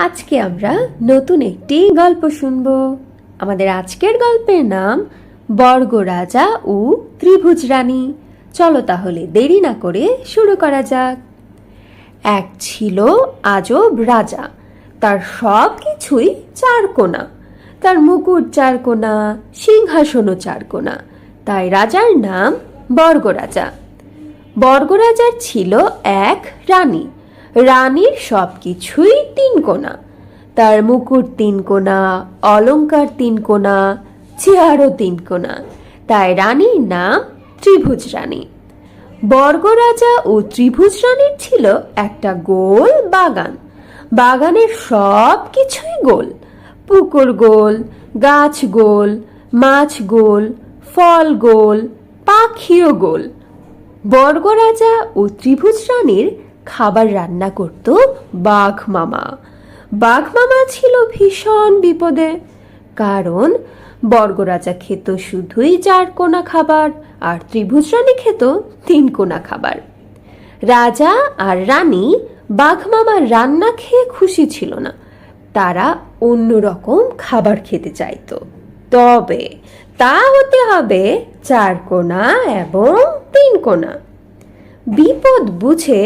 আজকে আমরা নতুন একটি গল্প শুনব। আমাদের আজকের গল্পের নাম বর্গ রাজা ও ত্রিভুজ রানী। চলো তাহলে দেরি না করে শুরু করা যাক। এক ছিল আজব রাজা। তার সব কিছুই চার কোনা তার মুকুট চার কোনা সিংহাসনও চার কোনা তাই রাজার নাম বর্গ রাজা বর্গরাজার ছিল এক রানী। রানীর সব কিছুই তিন কোনা তার মুকুট তিন কোনা অলংকার তিন কোনা চেয়ারও তিন কোনা তাই রানীর নাম ত্রিভুজ রানী। বর্গরাজা ও ত্রিভুজ রানীর ছিল একটা গোল বাগান। বাগানের সব কিছুই গোল। পুকুর গোল, গাছ গোল, মাছ গোল, ফল গোল, পাখিও গোল। বর্গরাজা ও ত্রিভুজ রানীর খাবার রান্না করত বাঘ মামা। বাঘ মামা ছিল ভীষণ বিপদে, কারণ বর্গরাজা খেত শুধুই চার কোনা খাবার আর ত্রিভুজ রানী খেত তিন কোনা খাবার। রাজা আর রানী বাঘ মামার রান্না খেয়ে খুশি ছিল না, তারা অন্য রকম খাবার খেতে চাইতো। তবে তা হতে হবে চার কোনা এবং তিন কোনা। বিপদ বুঝে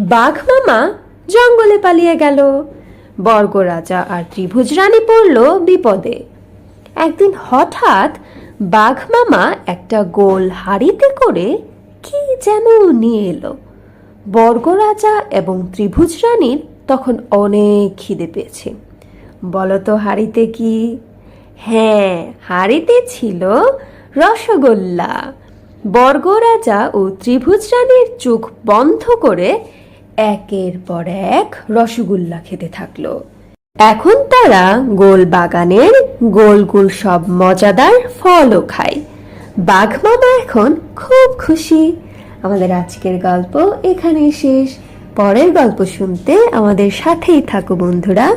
বাঘ মামা জঙ্গলে পালিয়ে গেল। বর্গরাজা আর ত্রিভুজ রানী পড়ল বিপদে। একদিন হঠাৎ বাঘ মামা একটা গোল হাড়িতে করে কি যেন নিয়ে এলো। বর্গরাজা এবং ত্রিভুজ রানীর তখন অনেক খিদে পেয়েছে। বলো তো হাড়িতে কি? হ্যাঁ হাড়িতে ছিল রসগোল্লা। বর্গরাজা ও ত্রিভুজ রানীর চোখ বন্ধ করে একের পর এক রসগোল্লা খেতে থাকল। এখন তারা গোল বাগানের গোল গোল সব মজাদার ফলও খায়। বাঘ মামা এখন খুব খুশি। আমাদের আজকের গল্প এখানেই শেষ। পরের গল্প শুনতে আমাদের সাথেই থাকো বন্ধুরা।